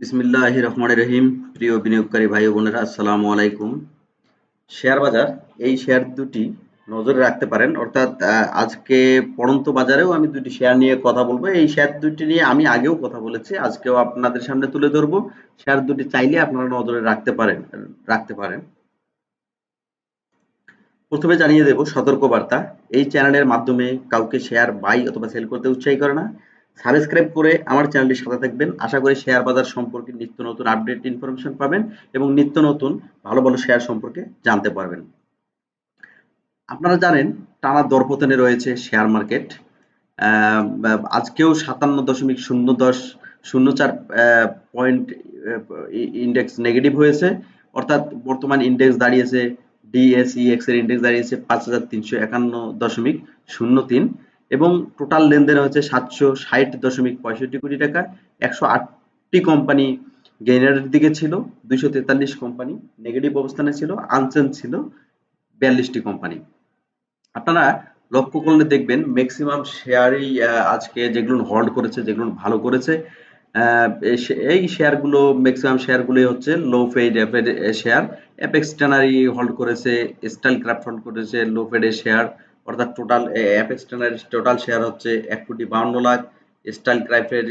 বিসমিল্লাহ রহমান রহিম। প্রিয় বিনিয়োগকারী ভাই বোনেরা, আসসালামু আলাইকুম। শেয়ার বাজার, এই শেয়ার দুটি নজরে রাখতে পারেন। অর্থাৎ আজকে পড়ন্ত বাজারেও আমি দুটি শেয়ার নিয়ে কথা বলব। এই শেয়ার দুটি নিয়ে আমি আগেও কথা বলেছি, আজকেও আপনাদের সামনে তুলে ধরবো। শেয়ার দুটি চাইলে আপনারা নজরে রাখতে পারেন রাখতে পারেন। প্রথমে জানিয়ে দেব সতর্কবার্তা। এই চ্যানেলের মাধ্যমে কাউকে শেয়ার বাই অথবা সেল করতে উৎসাহী করে না। সাবস্ক্রাইব করে আমার চ্যানেলটির সাথে থাকবেন। আশা করি শেয়ার বাজার সম্পর্কে নিত্য নতুন আপডেট ইনফরমেশন পাবেন এবং নিত্য নতুন ভালো ভালো শেয়ার সম্পর্কে জানতে পারবেন। আপনারা জানেন, টানা দরপতনে রয়েছে শেয়ার মার্কেট আজকেও সাতান্ন দশমিক শূন্য দশ, শূন্য চার পয়েন্ট ইন্ডেক্স নেগেটিভ হয়েছে। অর্থাৎ বর্তমান ইন্ডেক্স দাঁড়িয়েছে ডিএসইএক্স এর ইন্ডেক্স দাঁড়িয়েছে পাঁচ হাজার তিনশো একান্ন দশমিক শূন্য তিন। এবং টোটাল লেনদেন হয়েছে সাতশো ষাট দশমিক পঁয়ষট্টি কোটি টাকা। একশো আটটি কোম্পানি গেইনারের দিকে ছিল, দুইশো তেতাল্লিশ কোম্পানি নেগেটিভ অবস্থানে ছিল আনচেঞ্জ ছিল বিয়াল্লিশটি কোম্পানি আপনারা লক্ষ্য করলে দেখবেন ম্যাক্সিমাম শেয়ারই আজকে যেগুলো হল্ড করেছে, যেগুলো ভালো করেছে এই শেয়ারগুলো ম্যাক্সিমাম শেয়ারগুলো হচ্ছে লো ফেড শেয়ার অ্যাপেক্স ট্যানারি হোল্ড করেছে স্টাইল ক্রাফট হোল্ড করেছে লো ফেডের শেয়ার অর্থাৎ টোটাল অ্যাপেক্স ট্যানারির টোটাল শেয়ার হচ্ছে এক কোটি বাউন্ন লাখ স্টাইল ক্রাইফের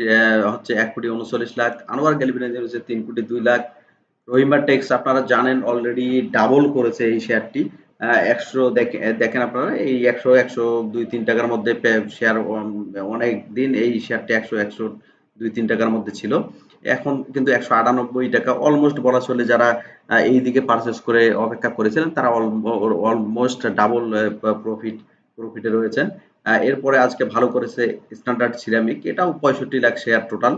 হচ্ছে এক কোটি উনচল্লিশ লাখ আনোয়ার গ্যালিবিনের হচ্ছে তিন কোটি দুই লাখ রহিমা টেক্স আপনারা জানেন অলরেডি ডাবল করেছে এই শেয়ারটি একশো দেখেন আপনারা, এই একশো একশো দুই তিন টাকার মধ্যে শেয়ার অনেক দিন এই শেয়ারটি একশো একশো দুই তিন টাকার মধ্যে ছিল। এখন কিন্তু একশো আটানব্বই টাকা অলমোস্ট বলা চলে যারা এই দিকে পারচেস করে অপেক্ষা করেছিলেন, তারা অলমোস্ট ডাবল প্রফিট প্রফিটে রয়েছেন। এরপরে আজকে ভালো করেছে স্ট্যান্ডার্ড সিরামিক এটাও পঁয়ষট্টি লাখ শেয়ার টোটাল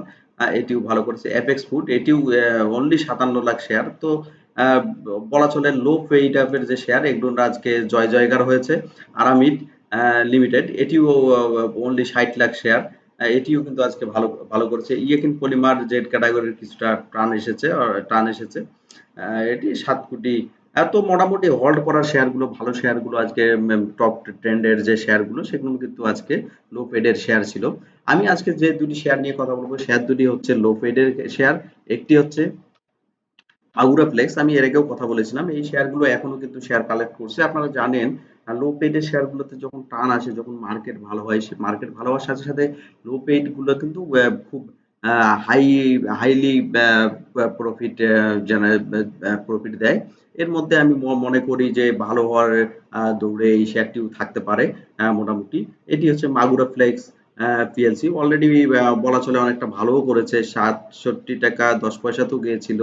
এটিও ভালো করেছে অ্যাপেক্স ফুড এটিও অনলি সাতান্ন লাখ শেয়ার তো বলা চলে লো পেইড আপের যে শেয়ার এগুলো আজকে জয় জয়গার হয়েছে। আরামিড লিমিটেড এটিও অনলি ষাট লাখ শেয়ার এটিও কিন্তু আজকে ভালো ভালো করেছে। ইয়েকিন পলিমার জেড ক্যাটাগরির কিছুটা টান এসেছে টান এসেছে এটি সাত কোটি। এত মোটামুটি হোল্ড করা শেয়ারগুলো ভালো শেয়ারগুলো আজকে টপ ট্রেন্ডের যে শেয়ারগুলো সেগুলো কিন্তু আজকে লো পেডের শেয়ার ছিল। আমি আজকে যে দুটি শেয়ার নিয়ে কথা বলব শেয়ার দুটি হচ্ছে লো পেডের শেয়ার একটি হচ্ছে আগুরা ফ্লেক্স আমি এর আগেও কথা বলেছিলাম, এই শেয়ারগুলো এখনও কিন্তু শেয়ার কালেক্ট করছে। আপনারা জানেন লো পেডের শেয়ারগুলোতে যখন টান আসে, যখন মার্কেট ভালো হয়, সে মার্কেট ভালো হওয়ার সাথে সাথে লো পেডগুলো কিন্তু খুব হাই হাইলি প্রফিট প্রফিট দেয়। এর মধ্যে আমি মনে করি যে ভালো হওয়ার দৌড়ে এই শেয়ারটিও থাকতে পারে মোটামুটি। এটি হচ্ছে মাগুরা ফ্লেক্স পিএলসি অলরেডি বলা চলে অনেকটা ভালোও করেছে। সাতষট্টি টাকা দশ পয়সাতেও গিয়েছিল।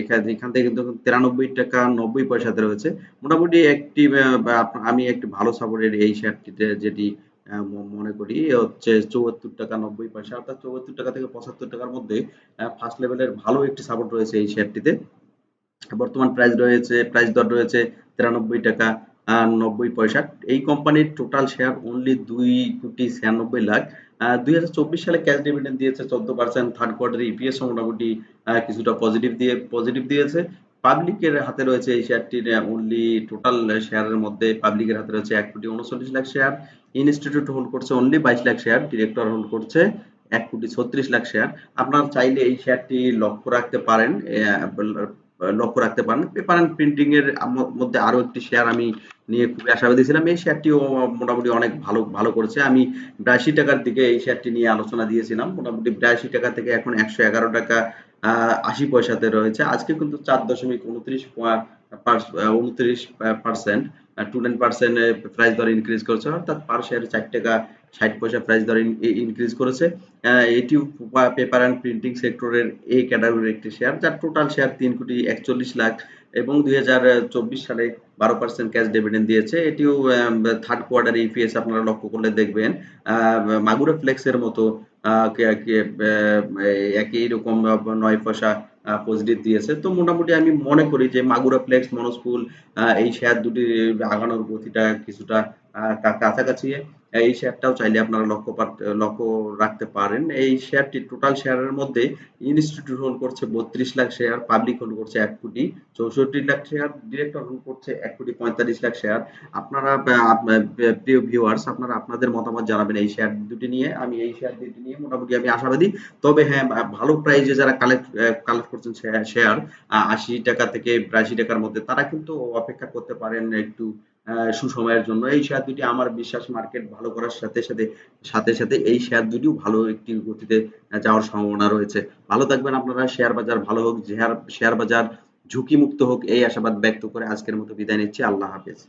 এখানে থেকে কিন্তু তিরানব্বই টাকা নব্বই পয়সাতে রয়েছে মোটামুটি একটি আমি একটি ভালো সাপোর্টের এই শেয়ারটিতে যেটি মনে করি হচ্ছে চৌয়াত্তর টাকা নব্বই পয়সা। অর্থাৎ চৌহাত্তর টাকা থেকে পঁচাত্তর টাকার মধ্যে ফার্স্ট লেভেলের ভালো একটি সাপোর্ট রয়েছে এই শেয়ারটিতে। বর্তমান প্রাইস রয়েছে প্রাইস দর রয়েছে তিরানব্বই টাকা। নব্বই পয়সা। এই কোম্পানির টোটাল শেয়ার অনলি দুই কোটি ছিয়ানব্বই লাখ। দুই হাজার চব্বিশ সালে ক্যাশ ডিভিডেন্ড দিয়েছে চোদ্দ পার্সেন্ট থার্ড কোয়ার্টারে ইপিএস মোটামুটি কিছুটা পজিটিভ দিয়ে পজিটিভ দিয়েছে। পাবলিকের হাতে রয়েছে এই শেয়ারটির অনলি টোটাল শেয়ারের মধ্যে পাবলিকের হাতে রয়েছে এক কোটি উনচল্লিশ লাখ শেয়ার ইনস্টিটিউট হোল্ড করছে অনলি বাইশ লাখ শেয়ার ডিরেক্টর হোল্ড করছে এক কোটি ছত্রিশ লাখ শেয়ার আপনার চাইলে এই শেয়ারটি লক্ষ্য রাখতে পারেন লক্ষ্য রাখতে পারেন। পেপার অ্যান্ড প্রিন্টিং এর মধ্যে আরও একটি শেয়ার আমি নিয়ে খুবই আশাবাদী ছিলাম। এই শেয়ারটিও মোটামুটি অনেক ভালো ভালো করেছে। আমি বিরাশি টাকার দিকে এই শেয়ারটি নিয়ে আলোচনা দিয়েছিলাম। মোটামুটি বিরাশি টাকা থেকে এখন একশো এগারো টাকা আশি পয়সাতে রয়েছে। আজকে কিন্তু চার দশমিক উনত্রিশ উনত্রিশ percent two nine percent price দর ইনক্রিজ করেছে, অর্থাৎ পার শেয়ারে চার টাকা, ষাট পয়সা প্রাইস দর ইনক্রিজ করেছে। এটিও পেপার অ্যান্ড প্রিন্টিং সেক্টরের এই ক্যাটাগরির একটি শেয়ার যার টোটাল শেয়ার তিন কোটি একচল্লিশ লাখ এবং দুই হাজার চব্বিশ সালে বারো পার্সেন্ট ক্যাশ ডিভিডেন্ড দিয়েছে। এটিও থার্ড কোয়ার্টার ইপিএস আপনারা লক্ষ্য করলে দেখবেন মাগুরা ফ্লেক্সের মতো একই রকম নয় পয়সা পজিটিভ দিয়েছে। তো মোটামুটি আমি মনে করি যে মাগুরা ফ্লেক্স মনোস্কুল এই শেয়ার দুটি আগানোর গতিটা কিছুটা কাছাকাছি। এই শেয়ারটাও চাইলে আপনারা লক্ষ্য লক্ষ্য রাখতে পারেন। এই শেয়ারটি টোটাল শেয়ারের মধ্যে ইনস্টিটিউট হোল্ড করছে বত্রিশ লাখ শেয়ার পাবলিক হোল্ড করছে এক কোটি, চৌষট্টি লাখ শেয়ার ডিরেক্টর হোল্ড করছে এক কোটি পঁয়তাল্লিশ লাখ শেয়ার আপনারা প্রিয় ভিউয়ার্স আপনারা আপনাদের মতামত জানাবেন এই শেয়ার দুটি নিয়ে। আমি এই শেয়ার দুটি নিয়ে মোটামুটি আমি আশাবাদী। তবে হ্যাঁ ভালো প্রাইজে যারা কালেক্ট কালেক্ট করছেন শেয়ার আশি টাকা থেকে বিরাশি টাকার মধ্যে, তারা কিন্তু অপেক্ষা করতে পারেন একটু সুসময়ের জন্য। এই শেয়ার দুটি আমার বিশ্বাস মার্কেট ভালো করার সাথে সাথে সাথে সাথে এই শেয়ার দুটিও ভালো একটি গতিতে যাওয়ার সম্ভাবনা রয়েছে। ভালো থাকবেন আপনারা শেয়ার বাজার ভালো হোক শেয়ার শেয়ার বাজার ঝুঁকি মুক্ত হোক, এই আশাবাদ ব্যক্ত করে আজকের মতো বিদায় নিচ্ছি। আল্লাহ হাফেজ।